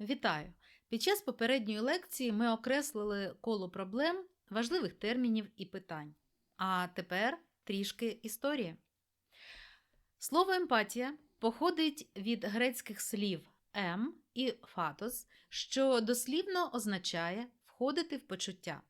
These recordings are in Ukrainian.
Вітаю! Під час попередньої лекції ми окреслили коло проблем, важливих термінів і питань. А тепер трішки історії. Слово емпатія походить від грецьких слів ем і фатос, що дослівно означає входити в почуття.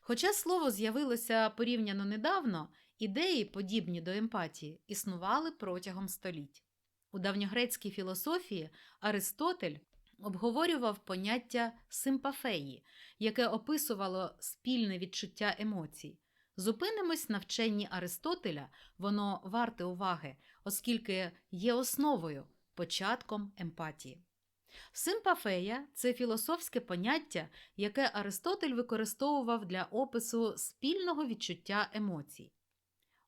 Хоча слово з'явилося порівняно недавно, ідеї, подібні до емпатії, існували протягом століть. У давньогрецькій філософії Аристотель обговорював поняття симпафеї, яке описувало спільне відчуття емоцій. Зупинимось на вченні Аристотеля, воно варте уваги, оскільки є основою, початком емпатії. Симпафея це філософське поняття, яке Аристотель використовував для опису спільного відчуття емоцій.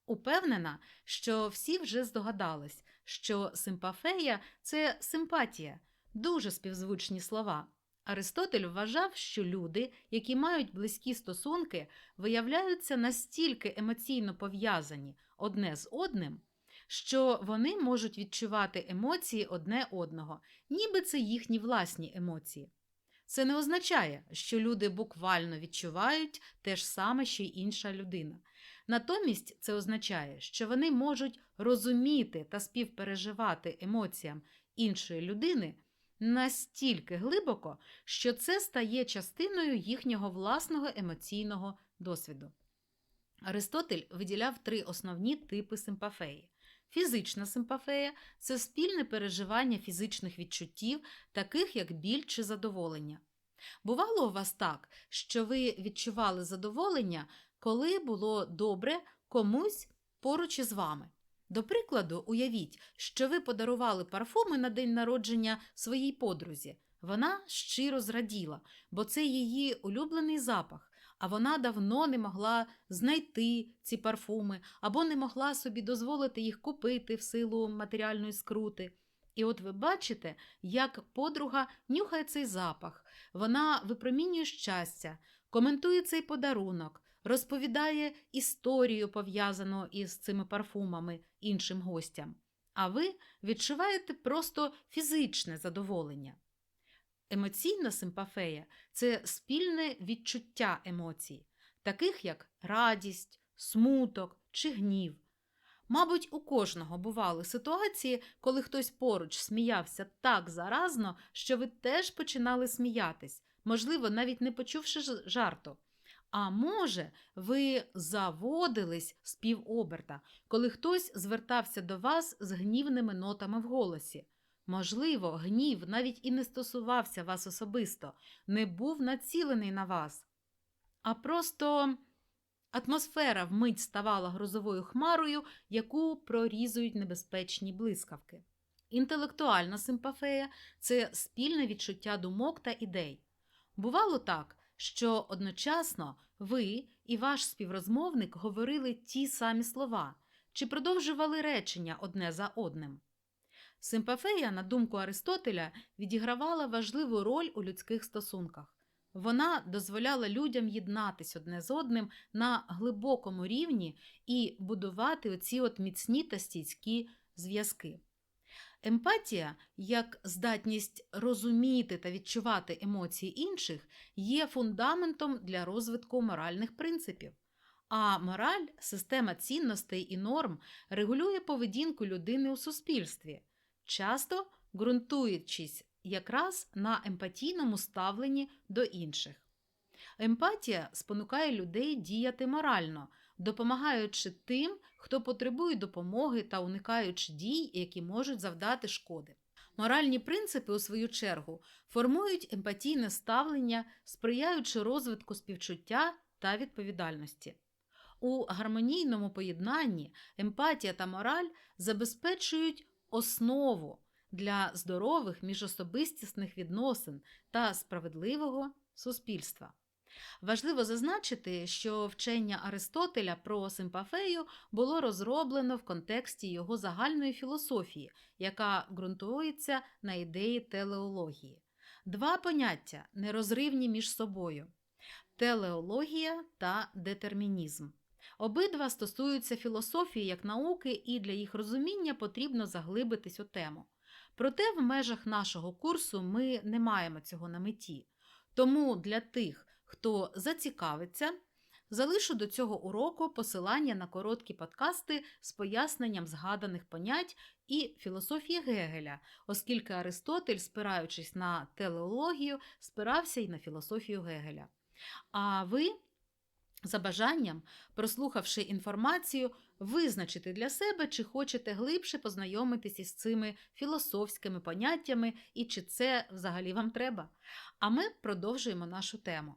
Упевнена, що всі вже здогадались, що симпафея це симпатія, дуже співзвучні слова. Аристотель вважав, що люди, які мають близькі стосунки, виявляються настільки емоційно пов'язані одне з одним, що вони можуть відчувати емоції одне одного, ніби це їхні власні емоції. Це не означає, що люди буквально відчувають те ж саме, що й інша людина. Натомість це означає, що вони можуть розуміти та співпереживати емоціям іншої людини настільки глибоко, що це стає частиною їхнього власного емоційного досвіду. Аристотель виділяв три основні типи симпафеї. Фізична симпафея це спільне переживання фізичних відчуттів, таких як біль чи задоволення. Бувало у вас так, що ви відчували задоволення, коли було добре комусь поруч із вами. До прикладу, уявіть, що ви подарували парфуми на день народження своїй подрузі. Вона щиро зраділа, бо це її улюблений запах, а вона давно не могла знайти ці парфуми або не могла собі дозволити їх купити в силу матеріальної скрути. І от ви бачите, як подруга нюхає цей запах, вона випромінює щастя, коментує цей подарунок, розповідає історію, пов'язану із цими парфумами іншим гостям. А ви відчуваєте просто фізичне задоволення. Емоційна симпафея це спільне відчуття емоцій, таких як радість, смуток чи гнів. Мабуть, у кожного бували ситуації, коли хтось поруч сміявся так заразно, що ви теж починали сміятись, можливо, навіть не почувши жарту. А може, ви заводились з півоберта, коли хтось звертався до вас з гнівними нотами в голосі. Можливо, гнів навіть і не стосувався вас особисто, не був націлений на вас, а просто атмосфера вмить ставала грозовою хмарою, яку прорізують небезпечні блискавки. Інтелектуальна симпафея це спільне відчуття думок та ідей. Бувало так, що одночасно ви і ваш співрозмовник говорили ті самі слова чи продовжували речення одне за одним. Симпафея, на думку Аристотеля, відігравала важливу роль у людських стосунках. Вона дозволяла людям єднатись одне з одним на глибокому рівні і будувати оці от міцні та стійські зв'язки. Емпатія, як здатність розуміти та відчувати емоції інших, є фундаментом для розвитку моральних принципів. А мораль, система цінностей і норм, регулює поведінку людини у суспільстві, часто ґрунтуючись якраз на емпатійному ставленні до інших. Емпатія спонукає людей діяти морально, допомагаючи тим, хто потребує допомоги та уникаючи дій, які можуть завдати шкоди. Моральні принципи, у свою чергу, формують емпатійне ставлення, сприяючи розвитку співчуття та відповідальності. У гармонійному поєднанні емпатія та мораль забезпечують основу для здорових міжособистісних відносин та справедливого суспільства. Важливо зазначити, що вчення Аристотеля про симпафею було розроблено в контексті його загальної філософії, яка ґрунтується на ідеї телеології. Два поняття нерозривні між собою телеологія та детермінізм. Обидва стосуються філософії як науки, і для їх розуміння потрібно заглибитись у тему. Проте в межах нашого курсу ми не маємо цього на меті. Тому для тих, хто зацікавиться, залишу до цього уроку посилання на короткі подкасти з поясненням згаданих понять і філософії Гегеля, оскільки Аристотель, спираючись на телеологію, спирався й на філософію Гегеля. А ви, за бажанням, прослухавши інформацію, визначити для себе, чи хочете глибше познайомитись із цими філософськими поняттями і чи це взагалі вам треба. А ми продовжуємо нашу тему.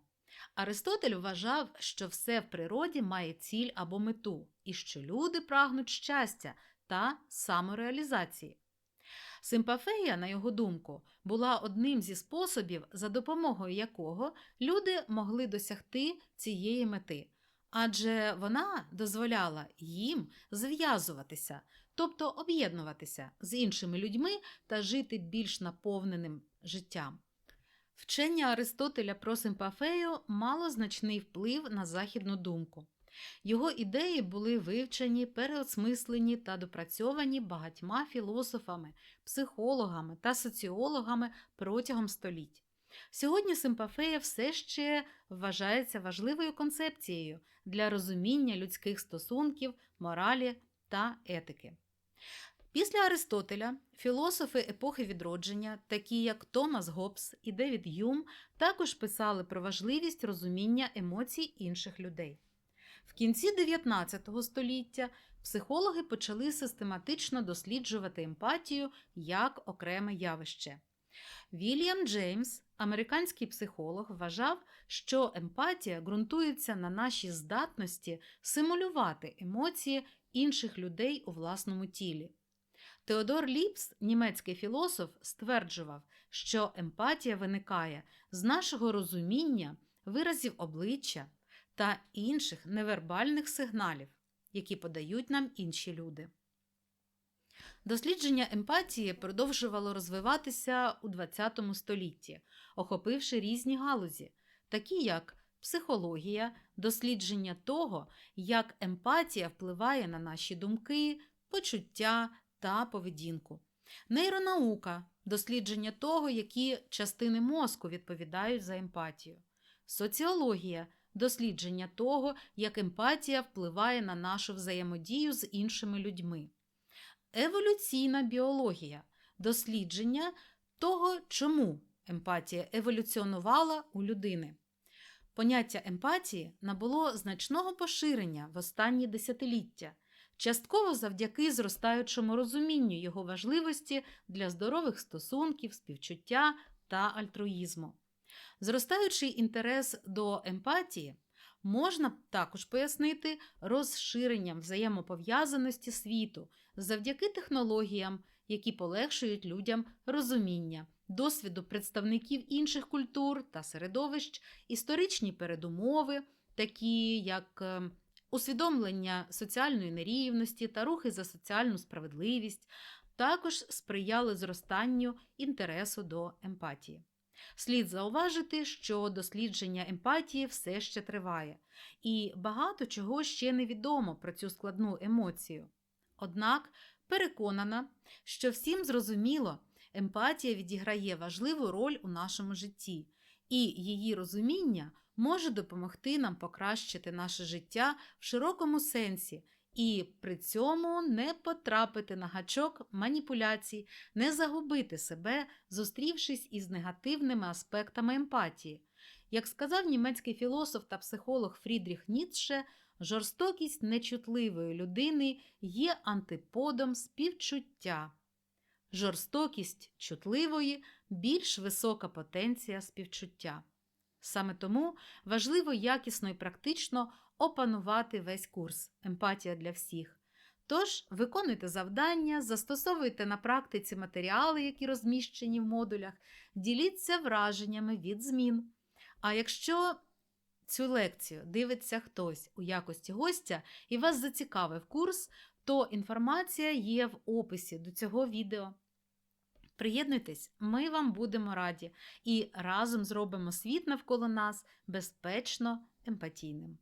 Аристотель вважав, що все в природі має ціль або мету, і що люди прагнуть щастя та самореалізації. Симпафея, на його думку, була одним зі способів, за допомогою якого люди могли досягти цієї мети, адже вона дозволяла їм зв'язуватися, тобто об'єднуватися з іншими людьми та жити більш наповненим життям. Вчення Аристотеля про симпафею мало значний вплив на західну думку. Його ідеї були вивчені, переосмислені та допрацьовані багатьма філософами, психологами та соціологами протягом століть. Сьогодні симпафея все ще вважається важливою концепцією для розуміння людських стосунків, моралі та етики. Після Аристотеля філософи епохи відродження, такі як Томас Гоббс і Девід Юм, також писали про важливість розуміння емоцій інших людей. В кінці 19 століття психологи почали систематично досліджувати емпатію як окреме явище. Вільям Джеймс, американський психолог, вважав, що емпатія ґрунтується на нашій здатності симулювати емоції інших людей у власному тілі. Теодор Ліпс, німецький філософ, стверджував, що емпатія виникає з нашого розуміння, виразів обличчя та інших невербальних сигналів, які подають нам інші люди. Дослідження емпатії продовжувало розвиватися у ХХ столітті, охопивши різні галузі, такі як психологія, дослідження того, як емпатія впливає на наші думки, почуття та поведінку, нейронаука дослідження того, які частини мозку відповідають за емпатію, соціологія дослідження того, як емпатія впливає на нашу взаємодію з іншими людьми, еволюційна біологія дослідження того, чому емпатія еволюціонувала у людини. Поняття емпатії набуло значного поширення в останні десятиліття, частково завдяки зростаючому розумінню його важливості для здорових стосунків, співчуття та альтруїзму. Зростаючий інтерес до емпатії можна також пояснити розширенням взаємопов'язаності світу завдяки технологіям, які полегшують людям розуміння, досвіду представників інших культур та середовищ, історичні передумови, такі як е, усвідомлення соціальної нерівності та рухи за соціальну справедливість, також сприяли зростанню інтересу до емпатії. Слід зауважити, що дослідження емпатії все ще триває, і багато чого ще невідомо про цю складну емоцію. Однак переконана, що всім зрозуміло, емпатія відіграє важливу роль у нашому житті, і її розуміння може допомогти нам покращити наше життя в широкому сенсі і при цьому не потрапити на гачок маніпуляцій, не загубити себе, зустрівшись із негативними аспектами емпатії. Як сказав німецький філософ та психолог Фрідріх Ніцше, жорстокість нечутливої людини є антиподом співчуття. Жорстокість чутливої більш висока потенція співчуття. Саме тому важливо якісно і практично опанувати весь курс Емпатія для всіх. Тож виконуйте завдання, застосовуйте на практиці матеріали, які розміщені в модулях, діліться враженнями від змін. А якщо цю лекцію дивиться хтось у якості гостя і вас зацікавив курс, то інформація є в описі до цього відео. Приєднуйтесь, ми вам будемо раді і разом зробимо світ навколо нас безпечно емпатійним.